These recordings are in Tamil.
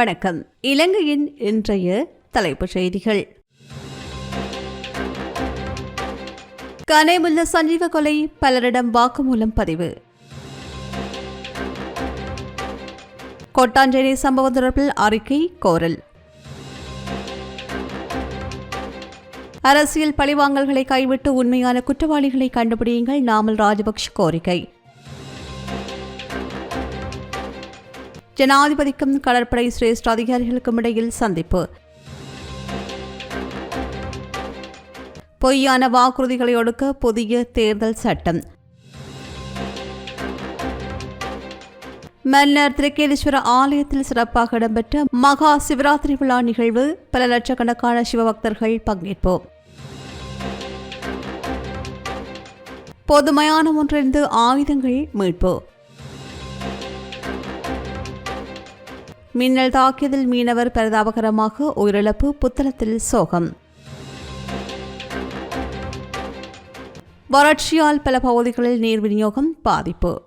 வணக்கம். இலங்கையின் இன்றைய தலைப்புச் செய்திகள். கனேமுல்ல சஞ்சீவ கொலை பலரிடம் வாக்குமூலம் பதிவு. கொட்டாஞ்சேரி சம்பவம் தொடர்பில் அறிக்கை கோரல். அரசியல் பழிவாங்கல்களை கைவிட்டு உண்மையான குற்றவாளிகளை கண்டுபிடியுங்கள் நாமல் ராஜபக்ஷ கோரிக்கை. ஜனாதிபதிக்கும் கடற்படை சிரேஷ்ட அதிகாரிகளுக்கும் இடையில் சந்திப்பு. பொய்யான வாக்குறுதிகளை ஒடுக்க புதிய தேர்தல் சட்டம். மன்னர் திருக்கேதீஸ்வர ஆலயத்தில் சிறப்பாக இடம்பெற்ற மகா சிவராத்திரி விழா நிகழ்வு பல லட்சக்கணக்கான சிவபக்தர்கள் பங்கேற்பு பொதுமையான ஒன்றிருந்து ஆயுதங்கள் மீட்பு. மின்னல் தாக்கியதில் மீனவர் பரிதாபகரமாக உயிரிழப்பு புத்தளத்தில் சோகம். வறட்சியால் பல பகுதிகளில் நீர் விநியோகம் பாதிப்பு.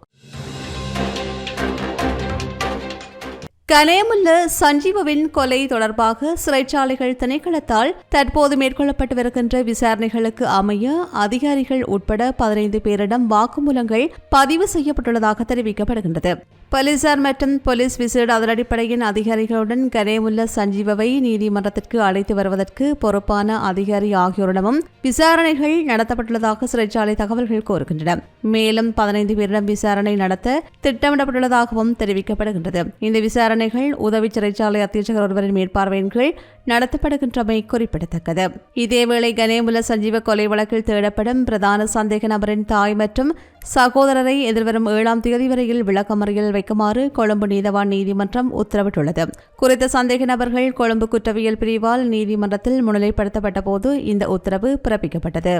கலேமுல்ல சஞ்சீவவின் கொலை தொடர்பாக சிறைச்சாலைகள் திணைக்களத்தால் தற்போது மேற்கொள்ளப்பட்டு வருகின்ற விசாரணைகளுக்கு அமைய அதிகாரிகள் உட்பட பதினைந்து பேரிடம் வாக்குமூலங்கள் பதிவு செய்யப்பட்டுள்ளதாக தெரிவிக்கப்படுகின்றது. போலீசார் மற்றும் போலீஸ் விசேட அதனடிப்படையின் அதிகாரிகளுடன் கனேமுல்ல சஞ்சீவவை நீதிமன்றத்திற்கு அழைத்து வருவதற்கு பொறுப்பான அதிகாரி ஆகியோரிடமும் விசாரணைகள் நடத்தப்பட்டுள்ளதாக சிறைச்சாலை தகவல்கள் கோருகின்றன மேலும் பதினைந்து பேரிடம் விசாரணை நடத்த திட்டமிடப்பட்டுள்ளதாகவும் தெரிவிக்கப்படுகின்றது. இந்த விசாரணை விசாரணைகள் உதவி சிறைச்சாலை அத்தியட்சகர் ஒருவரின் மேற்பார்வையின் கீழ் நடத்தப்படுகின்றமை குறிப்பிடத்தக்கது. இதேவேளை கனேமுல சஞ்சீவ கொலை வழக்கில் தேடப்படும் பிரதான சந்தேக நபரின் தாய் மற்றும் சகோதரரை எதிர்வரும் ஏழாம் தேதி வரையில் விளக்கமறியல் வைக்குமாறு கொழும்பு நீதவான் நீதிமன்றம் உத்தரவிட்டுள்ளது. குறித்த சந்தேக நபர்கள் கொழும்பு குற்றவியல் பிரிவால் நீதிமன்றத்தில் முன்னிலைப்படுத்தப்பட்ட போது இந்த உத்தரவு பிறப்பிக்கப்பட்டது.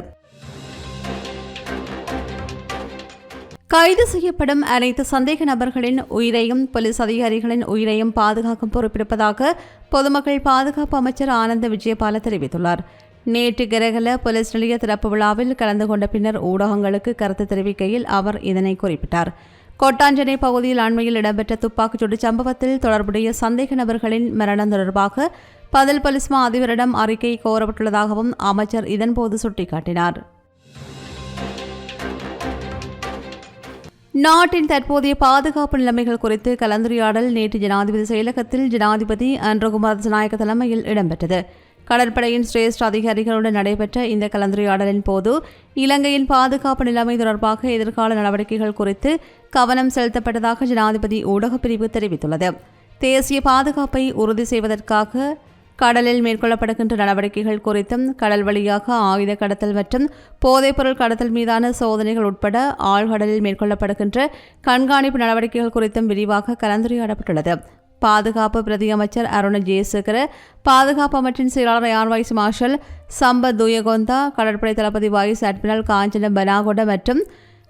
கைது செய்யப்படும் அனைத்து சந்தேக நபர்களின் உயிரையும் போலீஸ் அதிகாரிகளின் உயிரையும் பாதுகாக்கும் பொறுப்பிருப்பதாக பொதுமக்கள் பாதுகாப்பு அமைச்சர் ஆனந்த விஜயபால தெரிவித்துள்ளார். நேற்று கிரகல போலீஸ் நிலைய திறப்பு விழாவில் கலந்து கொண்ட பின்னர் ஊடகங்களுக்கு கருத்து தெரிவிக்கையில் அவர் இதனை குறிப்பிட்டார். கோட்டாஞ்சனை பகுதியில் அண்மையில் இடம்பெற்ற துப்பாக்கிச்சூடு சம்பவத்தில் தொடர்புடைய சந்தேக நபர்களின் மரணம் தொடர்பாக பதில் பலிஸ்மா அதிபரிடம் அறிக்கை கோரப்பட்டுள்ளதாகவும் அமைச்சர் இதன்போது சுட்டிக்காட்டினார். நாட்டின் தற்போதைய பாதுகாப்பு நிலைமைகள் குறித்து கலந்துரையாடல் நேற்று ஜனாதிபதி செயலகத்தில் ஜனாதிபதி அன்றகுமார் ஜனாயக தலைமையில் இடம்பெற்றது. கடற்படையின் சிரேஷ்ட அதிகாரிகளுடன் நடைபெற்ற இந்த கலந்துரையாடலின் போது இலங்கையின் பாதுகாப்பு நிலைமை தொடர்பாக எதிர்கால நடவடிக்கைகள் குறித்து கவனம் செலுத்தப்பட்டதாக ஜனாதிபதி ஊடகப் பிரிவு தெரிவித்துள்ளது. தேசிய பாதுகாப்பை உறுதி செய்வதற்காக கடலில் மேற்கொள்ளப்படுகின்ற நடவடிக்கைகள் குறித்தும் கடல் வழியாக ஆயுத கடத்தல் மற்றும் போதைப்பொருள் கடத்தல் மீதான சோதனைகள் உட்பட ஆழ்கடலில் மேற்கொள்ளப்படுகின்ற கண்காணிப்பு நடவடிக்கைகள் குறித்தும் விரிவாக கலந்துரையாடப்பட்டுள்ளது. பாதுகாப்பு பிரதி அமைச்சர் ஜெயசேகர பாதுகாப்பு அமைச்சின் செயலாளர் air vice marshal Sampath Thuyacontha கடற்படை தளபதி வைஸ் அட்மிரல் காஞ்சன பனாகொட மற்றும்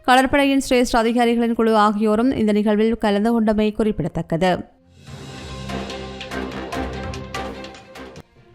கடற்படையின் சிரேஷ்ட அதிகாரிகளின் குழு ஆகியோரும் இந்த நிகழ்வில் கலந்து கொண்டமை குறிப்பிடத்தக்கது.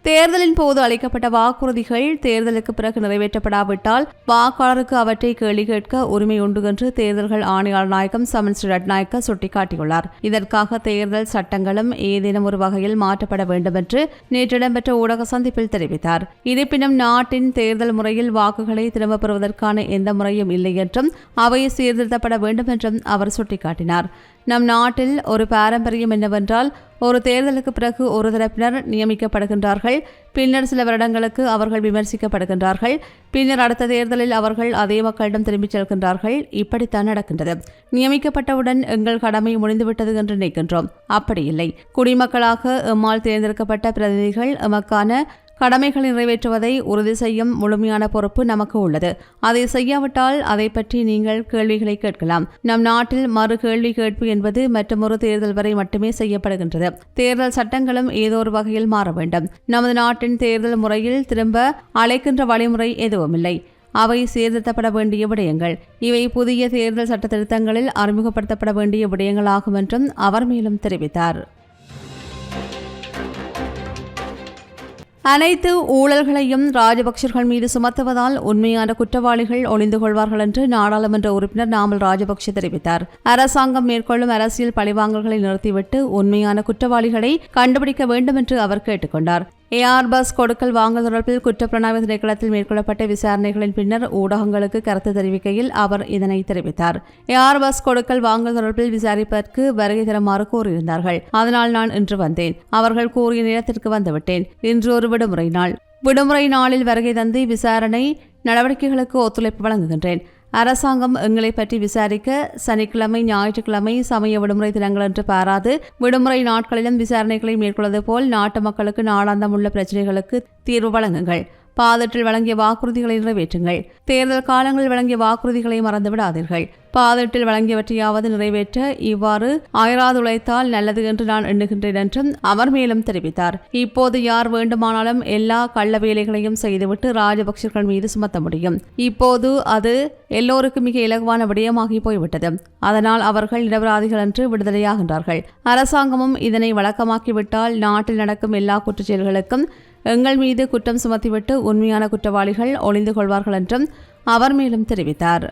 தேர்தலின் போது அளிக்கப்பட்ட வாக்குறுதிகள் தேர்தலுக்கு பிறகு நிறைவேற்றப்படாவிட்டால் வாக்காளருக்கு அவற்றை கேள்வி கேட்க உரிமை உண்டு என்று தேர்தல்கள் ஆணையாளர் நாயகம் சமன் ஸ்ரீ ரட்நாயக்க சுட்டிக்காட்டியுள்ளார். இதற்காக தேர்தல் சட்டங்களும் ஏதேனும் ஒரு வகையில் மாற்றப்பட வேண்டும் என்று நேற்று இடம்பெற்ற ஊடக சந்திப்பில் தெரிவித்தார். இருப்பினும் நாட்டின் தேர்தல் முறையில் வாக்குகளை திரும்பப் பெறுவதற்கான எந்த முறையும் இல்லை என்றும் அவை சீர்திருத்தப்பட வேண்டும் என்றும் அவர் சுட்டிக்காட்டினார். நம் நாட்டில் ஒரு பாரம்பரியம் என்னவென்றால் ஒரு தேர்தலுக்கு பிறகு ஒரு தரப்பினர் நியமிக்கப்படுகின்றார்கள் பின்னர் சில வருடங்களுக்கு அவர்கள் விமர்சிக்கப்படுகின்றார்கள் பின்னர் அடுத்த தேர்தலில் அவர்கள் அதே மக்களிடம் திரும்பிச் செல்கின்றார்கள். இப்படித்தான் நடக்கின்றது. நியமிக்கப்பட்டவுடன் எங்கள் கடமை முடிந்துவிட்டது என்று நினைக்கின்றோம். அப்படி இல்லை. குடிமக்களாக எம்மால் தேர்ந்தெடுக்கப்பட்ட பிரதிநிதிகள் எமக்கான கடமைகளை நிறைவேற்றுவதை உறுதி செய்யும் முழுமையான பொறுப்பு நமக்கு உள்ளது. அதை செய்யாவிட்டால் அதை பற்றி நீங்கள் கேள்விகளை கேட்கலாம். நம் நாட்டில் மறு கேள்வி கேட்பு என்பது மற்றொரு தேர்தல் வரை மட்டுமே செய்யப்படுகின்றது. தேர்தல் சட்டங்களும் ஏதோ ஒரு வகையில் மாற வேண்டும். நமது நாட்டின் தேர்தல் முறையில் திரும்ப அழைக்கின்ற வழிமுறை எதுவுமில்லை. அவை சீர்திருத்தப்பட வேண்டிய விடயங்கள். இவை புதிய தேர்தல் சட்ட திருத்தங்களில் அறிமுகப்படுத்தப்பட வேண்டிய விடயங்களாகும் என்றும் அவர் மேலும் தெரிவித்தார். அனைத்து ஊழல்களையும் ராஜபக்சர்கள் மீது சுமத்துவதால் உண்மையான குற்றவாளிகள் ஒளிந்து கொள்வார்கள் என்று நாடாளுமன்ற உறுப்பினர் நாமல் ராஜபக்ச தெரிவித்தார். அரசாங்கம் மேற்கொள்ளும் அரசியல் பழிவாங்கல்களை நிறுத்திவிட்டு உண்மையான குற்றவாளிகளை கண்டுபிடிக்க வேண்டும் என்று அவர் கேட்டுக்கொண்டார். ஏஆர் பஸ் கொடுக்கல் வாங்கல் தொடர்பில் குற்றப்புலனாய்வு திணைக்களத்தில் மேற்கொள்ளப்பட்ட விசாரணைகளின் பின்னர் ஊடகங்களுக்கு கருத்து தெரிவிக்கையில் அவர் இதனை தெரிவித்தார். ஏஆர் பஸ் கொடுக்கல் வாங்கல் தொடர்பில் விசாரிப்பதற்கு வருகை தருமாறு கூறியிருந்தார்கள். அதனால் நான் இன்று வந்தேன். அவர்கள் கூறிய நேரத்திற்கு வந்துவிட்டேன். இன்று ஒரு விடுமுறை நாள். விடுமுறை நாளில் வருகை தந்து விசாரணை நடவடிக்கைகளுக்கு ஒத்துழைப்பு வழங்குகின்றேன். அரசாங்கம் எங்களை பற்றி விசாரிக்க சனிக்கிழமை ஞாயிற்றுக்கிழமை சமய விடுமுறை தினங்கள் என்று பாராது. விடுமுறை நாட்களிலும் விசாரணைகளை மேற்கொள்வது போல் நாட்டு மக்களுக்கு நாளாந்தம் உள்ள பிரச்சினைகளுக்கு தீர்வு வழங்குங்கள். பாதற்றில் வழங்கிய வாக்குறுதிகளை நிறைவேற்றுங்கள். தேர்தல் காலங்களில் வழங்கிய வாக்குறுதிகளை மறந்து விடாதீர்கள் பாதட்டில் வழங்கியவற்றையாவது நிறைவேற்ற இவ்வாறு ஆயிராது உழைத்தால் நல்லது என்று நான் எண்ணுகின்றேன் என்றும் அவர் மேலும் தெரிவித்தார். இப்போது யார் வேண்டுமானாலும் எல்லா கள்ள வேலைகளையும் செய்துவிட்டு ராஜபக்சர்கள் மீது சுமத்த முடியும். இப்போது அது எல்லோருக்கும் மிக இலகுவான விடயமாகி போய்விட்டது. அதனால் அவர்கள் நிரபராதிகள் என்று விடுதலையாகின்றார்கள். அரசாங்கமும் இதனை வழக்கமாக்கிவிட்டால் நாட்டில் நடக்கும் எல்லா குற்றச்செயல்களுக்கும் எங்கள் மீது குற்றம் சுமத்திவிட்டு உண்மையான குற்றவாளிகள் ஒளிந்து கொள்வார்கள் என்றும் அவர் மேலும் தெரிவித்தார்.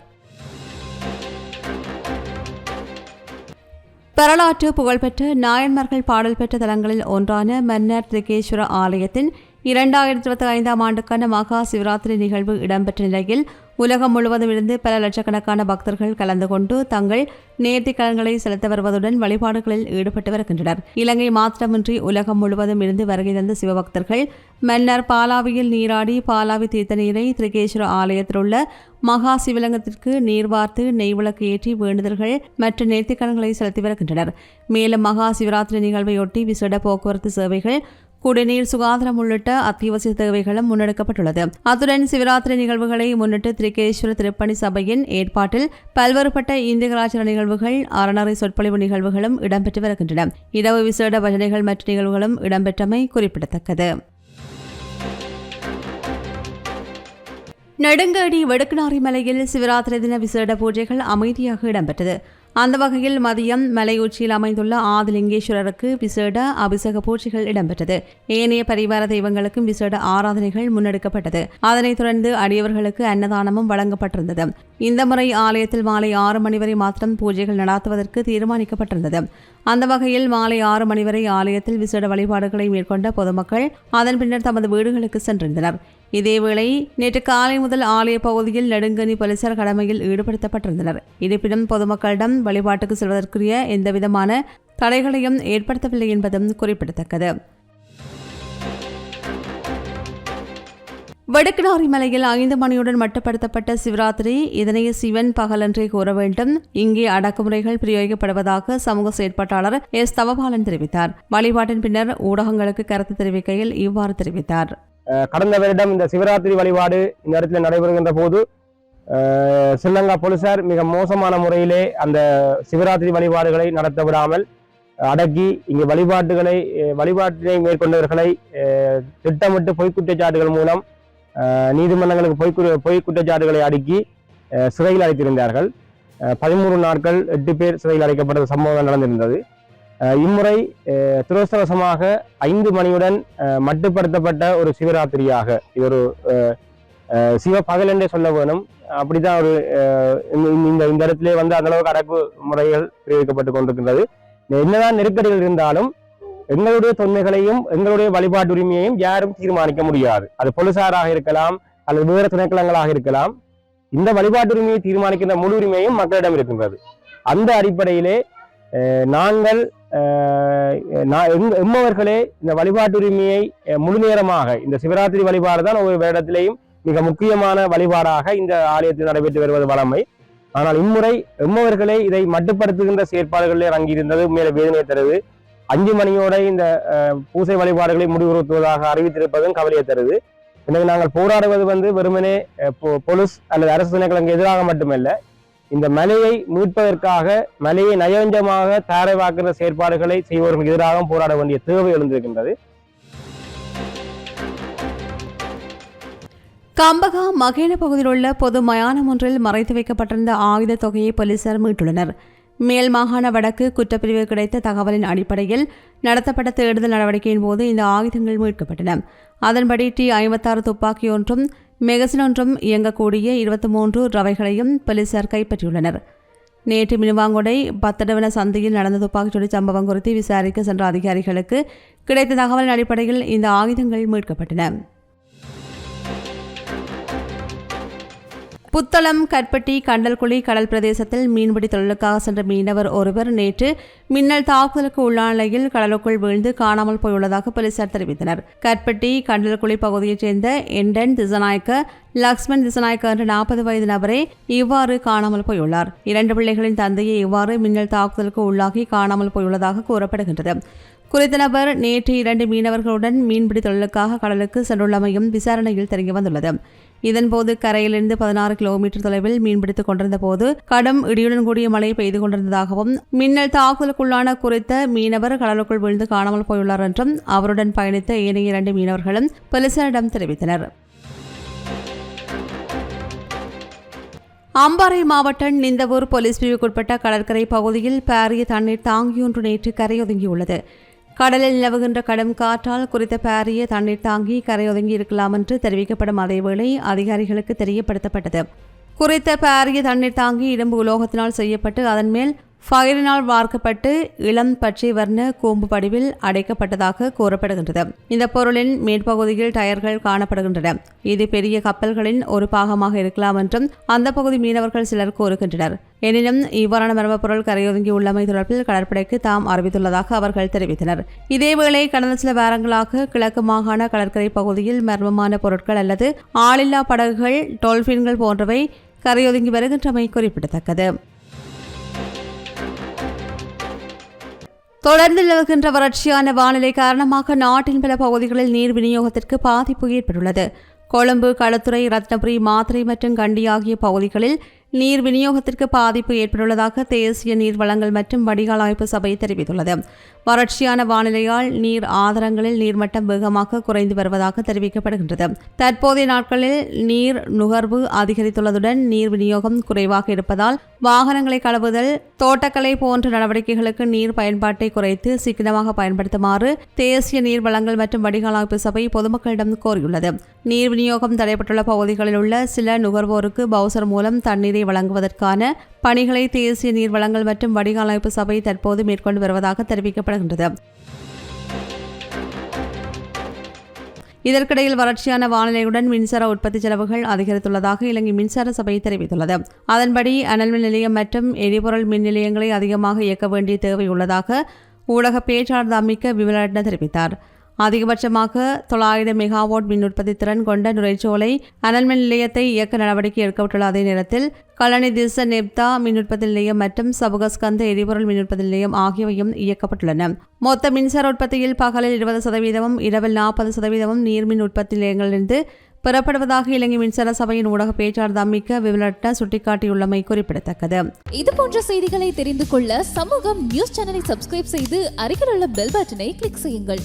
வரலாற்று புகழ்பெற்ற நாயன்மார்கள் பாடல் பெற்ற தலங்களில் ஒன்றான மன்னர் திரிகேஸ்வர ஆலயத்தின் இரண்டாயிரத்தி இருபத்தி ஐந்தாம் ஆண்டுக்கான மகா சிவராத்திரி நிகழ்வு இடம்பெற்ற நிலையில் உலகம் முழுவதும் இருந்து பல லட்சக்கணக்கான பக்தர்கள் கலந்து கொண்டு தங்கள் நேர்த்திக்கலன்களை செலுத்த வருவதுடன் வழிபாடுகளில் ஈடுபட்டு வருகின்றனர். இலங்கை மாத்திரமின்றி உலகம் முழுவதும் இருந்து வருகை தந்த சிவபக்தர்கள் மன்னர் பாலாவியில் நீராடி பாலாவி தீர்த்த நீரை திரிகேஸ்வர ஆலயத்தில் உள்ள மகா சிவலிங்கத்திற்கு நீர்வார்த்து நெய்விளக்கு நெய் விளக்கு ஏற்றி வேண்டுதல்கள் மற்ற நேர்த்திக்கலன்களை செலுத்தி வருகின்றனர். மேலும் மகா சிவராத்திரி நிகழ்வையொட்டி விசேட போக்குவரத்து சேவைகள் குடிநீர் சுகாதாரம் உள்ளிட்ட அத்தியாவசிய தேவைகளும் முன்னெடுக்கப்பட்டுள்ளது. அத்துடன் சிவராத்திரி நிகழ்வுகளை முன்னிட்டு திரிகேஸ்வர திருப்பணி சபையின் ஏற்பாட்டில் பல்வேறுபட்ட இந்திய கலாச்சார நிகழ்வுகள் அறநறை சொற்பொழிவு நிகழ்வுகளும் இடம்பெற்று வருகின்றன. இரவு விசேட பஜனைகள் மற்றும் நிகழ்வுகளும் இடம்பெற்றமை குறிப்பிடத்தக்கது. நெடுங்கடி வடுக்குநாரி மலையில் சிவராத்திரி தின விசேட பூஜைகள் அமைதியாக இடம்பெற்றது. அந்த வகையில் மதியம் மலையுச்சியில் அமைந்துள்ள ஆதிலிங்கேஸ்வரருக்கு விசேட அபிஷேக பூஜைகள் இடம்பெற்றது. ஏனைய பரிவார தெய்வங்களுக்கும் விசேட ஆராதனைகள் முன்னெடுக்கப்பட்டது. அதனைத் தொடர்ந்து அடியவர்களுக்கு அன்னதானமும் வழங்கப்பட்டிருந்தது. இந்த முறை ஆலயத்தில் மாலை ஆறு மணி வரை மாத்திரம் பூஜைகள் நடாத்துவதற்கு தீர்மானிக்கப்பட்டிருந்தது. அந்த வகையில் மாலை ஆறு மணி வரை ஆலயத்தில் விசேட வழிபாடுகளை மேற்கொண்ட பொதுமக்கள் அதன் பின்னர் தமது வீடுகளுக்கு சென்றிருந்தனர். இதேவேளை நேற்று காலை முதல் ஆலய பகுதியில் நெடுங்கனி போலீசார் கடமையில் ஈடுபடுத்தப்பட்டிருந்தனர். இருப்பினும் பொதுமக்களிடம் வழிபாட்டுக்கு செல்வதற்குரிய எந்தவிதமான தடைகளையும் ஏற்படுத்தவில்லை என்பதும் குறிப்பிடத்தக்கது. வடக்கு மலையில் ஐந்து மணியுடன் மட்டுப்படுத்தப்பட்ட சிவராத்திரி இதனை சிவன் பகலன்றே கூற வேண்டும். இங்கே அடக்குமுறைகள் பிரயோகிக்கப்படுவதாக சமூக செயற்பாட்டாளர் எஸ். தவபாலன் தெரிவித்தார். வழிபாட்டின் பின்னர் ஊடகங்களுக்கு கருத்து தெரிவிக்கையில் இவ்வாறு தெரிவித்தார். கடந்த வருடம் இந்த சிவராத்திரி வழிபாடு இந்த இடத்துல நடைபெறுகின்ற போது ஸ்ரீலங்கா போலீசார் மிக மோசமான முறையிலே அந்த சிவராத்திரி வழிபாடுகளை நடத்த விடாமல் அடக்கி இங்கு வழிபாட்டுகளை வழிபாட்டினை மேற்கொண்டவர்களை திட்டமிட்டு பொய்க்குற்றச்சாட்டுகள் மூலம் நீதிமன்றங்களுக்கு பொய் பொய் குற்றச்சாட்டுகளை அடுக்கி சிறையில் அடைத்திருந்தார்கள். பதிமூணு நாட்கள் எட்டு பேர் சிறையில் அடைக்கப்பட்ட சம்பவம் நடந்திருந்தது. இம்முறை துரஸ்தவசமாக ஐந்து மணியுடன் மட்டுப்படுத்தப்பட்ட ஒரு சிவராத்திரியாக. இது ஒரு சிவ பகல் என்றே சொல்ல வேணும். அப்படிதான் ஒரு இந்த இந்த இடத்துல வந்து அந்த அளவுக்கு அடக்கு முறைகள் தெரிவிக்கப்பட்டு கொண்டிருக்கின்றது. என்னதான் நெருக்கடிகள் இருந்தாலும் எங்களுடைய தொன்மைகளையும் எங்களுடைய வழிபாட்டு உரிமையையும் யாரும் தீர்மானிக்க முடியாது. அது பொலிசாராக இருக்கலாம் அல்லது வேறு திணைக்களங்களாக இருக்கலாம். இந்த வழிபாட்டு உரிமையை தீர்மானிக்கின்ற முழு உரிமையும் மக்களிடம் இருக்கின்றது. அந்த அடிப்படையிலே நாங்கள் எம்மவர்களே இந்த வழிபாட்டு உரிமையை முழு நேரமாக இந்த சிவராத்திரி வழிபாடு தான் ஒவ்வொரு வருடத்திலேயும் மிக முக்கியமான வழிபாடாக இந்த ஆலயத்தில் நடைபெற்று வருவது வளமை ஆனால் இம்முறை எம்மவர்களே இதை மட்டுப்படுத்துகின்ற செயற்பாடுகளில் இறங்கியிருந்தது மேல வேதனை தருது. அஞ்சு மணியோட இந்த பூசை வழிபாடுகளை முடிவுறுத்துவதாக அறிவித்திருப்பதும் கவலையை தருது. எனவே நாங்கள் போராடுவது வந்து வெறுமனே போலீஸ் அல்லது அரசு திணைக்களங்களுக்கு எதிராக மட்டுமல்ல இந்த மலையை மீட்பதற்காக மலையை நயவஞ்சமாக தாரைவாக்குற செயற்பாடுகளை செய்வதற்கு எதிராக போராட வேண்டிய தேவை எழுந்திருக்கின்றது. கம்பகா மகேன பகுதியில் உள்ள பொது மயானம் ஒன்றில் மறைத்து வைக்கப்பட்டிருந்த ஆயுத தொகையை போலீசார் மீட்டுள்ளனர். மேல் மாகாண வடக்கு குற்றப்பிரிவு கிடைத்த தகவலின் அடிப்படையில் நடத்தப்பட்ட தேடுதல் நடவடிக்கையின் போது இந்த ஆயுதங்கள் மீட்கப்பட்டன. அதன்படி டி ஐம்பத்தாறு துப்பாக்கி ஒன்றும் மெகசின் ஒன்றும் இயங்கக்கூடிய இருபத்தி மூன்று ரவைகளையும் போலீசார் கைப்பற்றியுள்ளனர். நேற்று மினுவாங்குடை பத்தடவன சந்தையில் நடந்த துப்பாக்கிச்சூடு சம்பவம் குறித்து விசாரிக்க சென்ற அதிகாரிகளுக்கு கிடைத்த தகவலின் அடிப்படையில் இந்த ஆயுதங்கள் மீட்கப்பட்டன. புத்தளம் கற்பட்டி கண்டல்குழி கடல் பிரதேசத்தில் மீன்பிடி தொழிலுக்காக சென்ற மீனவர் ஒருவர் நேற்று மின்னல் தாக்குதலுக்கு உள்ளான நிலையில் கடலுக்குள் வீழ்ந்து காணாமல் போயுள்ளதாக போலீசார் தெரிவித்தனர். கற்பட்டி கண்டல்குழி பகுதியைச் சேர்ந்த எண்டன் திசநாயக்க லக்ஷ்மண் திசநாயக்க என்ற நாற்பது வயது நபரே இவ்வாறு காணாமல் போயுள்ளார். இரண்டு பிள்ளைகளின் தந்தையை இவ்வாறு மின்னல் தாக்குதலுக்கு உள்ளாகி காணாமல் போயுள்ளதாக கூறப்படுகின்றது. குறித்த நபர் நேற்று இரண்டு மீனவர்களுடன் மீன்பிடி தொழிலுக்காக கடலுக்கு சென்றுள்ளமையும் விசாரணையில் தெரிய வந்துள்ளது இதன்போது கரையிலிருந்து பதினாறு கிலோமீட்டர் தொலைவில் மீன்பிடித்துக் கொண்டிருந்த போது கடும் இடியுடன் கூடிய மழை பெய்து கொண்டிருந்ததாகவும் மின்னல் தாக்குதலுக்குள்ளான குறித்த மீனவர் கடலுக்குள் விழுந்து காணாமல் போயுள்ளார் என்றும் அவருடன் பயணித்த ஏனைய இரண்டு மீனவர்களும் போலீசாரிடம் தெரிவித்தனர். அம்பாறை மாவட்டம் நிந்தவூர் போலீஸ் பிரிவுக்குட்பட்ட கடற்கரை பகுதியில் பாரிய தண்ணீர் தாங்கியொன்று நேற்று கரையொதுங்கியுள்ளது. கடலில் நிலவுகின்ற கடும் காற்றால் குறித்த பாரிய தண்ணீர் தாங்கி கரையொதுங்கி இருக்கலாம் என்று தெரிவிக்கப்படும் அதேவேளை அதிகாரிகளுக்கு தெரியப்படுத்தப்பட்டது. குறித்த பாரிய தண்ணீர் தாங்கி இரும்பு உலோகத்தினால் செய்யப்பட்டு அதன் மேல் ஃபயரினால் வார்க்கப்பட்டு இளம் பச்சை வர்ண கூம்பு படிவில் அடைக்கப்பட்டதாக கூறப்படுகின்றது. இந்த பொருளின் மேற்பகுதியில் டயர்கள் காணப்படுகின்றன. இது பெரிய கப்பல்களின் ஒரு பாகமாக இருக்கலாம் என்றும் அந்த பகுதி மீனவர்கள் சிலர் கூறுகின்றனர். எனினும் இவ்வாறான மர்ம பொருள் கரையொதுங்கி உள்ளமை தொடர்பில் கடற்படைக்கு தாம் அறிவித்துள்ளதாக அவர்கள் தெரிவித்தனர். இதேவேளை கடந்த சில வாரங்களாக கிழக்கு மாகாண கடற்கரை பகுதியில் மர்மமான பொருட்கள் அல்லது ஆளில்லா படகுகள் டோல்பின்கள் போன்றவை கரையொதுங்கி வருகின்றமை குறிப்பிடத்தக்கது. தொடர்ந்து நிலவுகின்ற வறட்சியான வானிலை காரணமாக நாட்டின் பல பகுதிகளில் நீர் விநியோகத்திற்கு பாதிப்பு ஏற்பட்டுள்ளது. கொழும்பு களத்துறை ரத்னபுரி மாத்திரை மற்றும் கண்டி ஆகிய பகுதிகளில் நீர் விநியோகத்திற்கு பாதிப்பு ஏற்பட்டுள்ளதாக தேசிய நீர் வளங்கள் மற்றும் வடிகால் ஆய்வு சபை தெரிவித்துள்ளது. வறட்சியான வானிலையால் நீர் ஆதாரங்களில் நீர்மட்டம் வேகமாக குறைந்து வருவதாக தெரிவிக்கப்படுகின்றது. தற்போதைய நாட்களில் நீர் நுகர்வு அதிகரித்துள்ளதுடன் நீர் விநியோகம் குறைவாக இருப்பதால் வாகனங்களை கழுவுதல் தோட்டக்கலை போன்ற நடவடிக்கைகளுக்கு நீர் பயன்பாட்டை குறைத்து சிக்கனமாக பயன்படுத்துமாறு தேசிய நீர் வளங்கள் மற்றும் வடிகால் அமைப்பு சபை பொதுமக்களிடம் கோரியுள்ளது. நீர் விநியோகம் தடைப்பட்டுள்ள பகுதிகளில் உள்ள சில நுகர்வோருக்கு பவுசர் மூலம் தண்ணீரை வழங்குவதற்கான பணிகளை தேசிய நீர் வளங்கள் மற்றும் வடிகால் அமைப்பு சபை தற்போது மேற்கொண்டு வருவதாக தெரிவிக்கப்படுகின்றது இதற்கிடையில் வறட்சியான வானிலையுடன் மின்சார உற்பத்தி செலவுகள் அதிகரித்துள்ளதாக இலங்கை மின்சார சபை தெரிவித்துள்ளது. அதன்படி அனல் மின் நிலையம் மற்றும் எரிபொருள் மின் நிலையங்களை அதிகமாக இயக்க வேண்டிய தேவை உள்ளதாக ஊடக பேச்சாளர் அமிக்க விமலரட்ன தெரிவித்தார். அதிகபட்சமாக தொள்ளாயிரம் மெகாவாட் மின் உற்பத்தி திறன் கொண்ட நுரைச்சோலை அனல் மின் நிலையத்தை இயக்க நடவடிக்கை எடுக்கப்பட்டுள்ள அதே நேரத்தில் கலனி திச நெப்தா மின் உற்பத்தி நிலையம் மற்றும் சபுகஸ்கந்த எரிபொருள் மின் உற்பத்தி நிலையம் ஆகியவையும் இயக்கப்பட்டுள்ளன. மொத்த மின்சார உற்பத்தியில் பகலில் இருபது சதவீதமும் இரவில் நாற்பது சதவீதமும் நீர்மின் உற்பத்தி நிலையங்களிலிருந்து பெறப்படுவதாக இலங்கை மின்சார சபையின் ஊடக பேச்சாளர் தம்மிக்க விவலட்ட சுட்டிக்காட்டியுள்ளமை குறிப்பிடத்தக்கது. இது போன்ற செய்திகளை தெரிந்து கொள்ள சமூகம் நியூஸ் சேனலை சப்ஸ்கிரைப் செய்து அருகில் உள்ள பெல் பட்டனை கிளிக் செய்யுங்கள்.